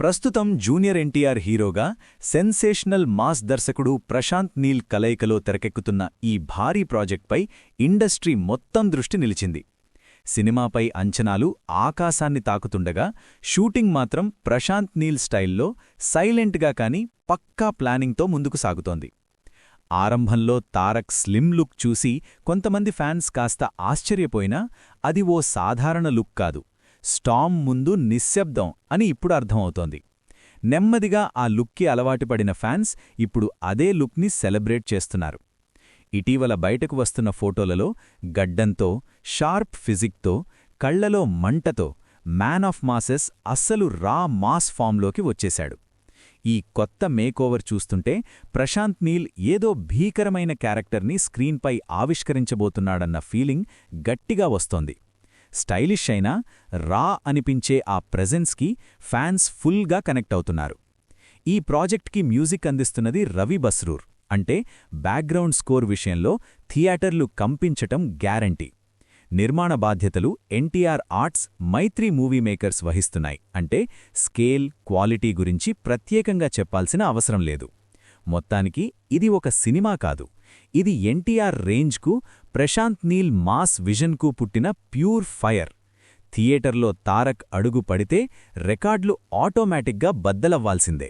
ప్రస్తుతం జూనియర్ ఎన్టీఆర్ హీరోగా sensational mass దర్శకుడు ప్రశాంత్ నీల్ కలయికలో తెరకెక్కుతున్న ఈ భారీ ప్రాజెక్ట్పై ఇండస్ట్రీ మొత్తం దృష్టి నిలిచింది. సినిమాపై అంచనాలు ఆకాశాన్ని తాకుతుండగా షూటింగ్ మాత్రం ప్రశాంత్ నీల్ స్టైల్లో సైలెంట్గా కాని పక్కా ప్లానింగ్తో ముందుకు సాగుతోంది. ఆరంభంలో తారక్ స్లిమ్ లుక్ చూసి కొంతమంది ఫ్యాన్స్ కాస్త ఆశ్చర్యపోయినా అది ఓ సాధారణ లుక్ కాదు. స్టామ్ ముందు నిశ్శబ్దం అని ఇప్పుడు అర్థమవుతోంది. నెమ్మదిగా ఆ లుక్కి అలవాటుపడిన ఫ్యాన్స్ ఇప్పుడు అదే లుక్ని సెలబ్రేట్ చేస్తున్నారు. ఇటీవల బయటకు వస్తున్న ఫోటోలలో గడ్డంతో షార్ప్ ఫిజిక్తో కళ్ళలో మంటతో మ్యాన్ ఆఫ్ మాసెస్ అస్సలు రా మాస్ ఫామ్లోకి వచ్చేశాడు. ఈ కొత్త మేకోవర్ చూస్తుంటే ప్రశాంత్ నీల్ ఏదో భీకరమైన క్యారెక్టర్ని స్క్రీన్పై ఆవిష్కరించబోతున్నాడన్న ఫీలింగ్ గట్టిగా వస్తోంది. స్టైలిష్ అయినా రా అనిపించే ఆ ప్రెజెన్స్కి ఫ్యాన్స్ ఫుల్గా కనెక్ట్ అవుతున్నారు. ఈ ప్రాజెక్ట్కి మ్యూజిక్ అందిస్తున్నది రవి బస్రూర్. అంటే బ్యాక్గ్రౌండ్ స్కోర్ విషయంలో థియేటర్లు కంపించటం గ్యారంటీ. నిర్మాణ బాధ్యతలు NTR Arts Mythri Movie Makers వహిస్తున్నాయి. అంటే స్కేల్ క్వాలిటీ గురించి ప్రత్యేకంగా చెప్పాల్సిన అవసరం లేదు. మొత్తానికి ఇది ఒక సినిమా కాదు. ఇది ఎన్టీఆర్ రేంజ్కు ప్రశాంత్ నీల్ మాస్ విజన్కు పుట్టిన ప్యూర్ ఫైర్. థియేటర్లో తారక్ అడుగు పడితే రికార్డులు ఆటోమేటిక్గా బద్దలవ్వాల్సిందే.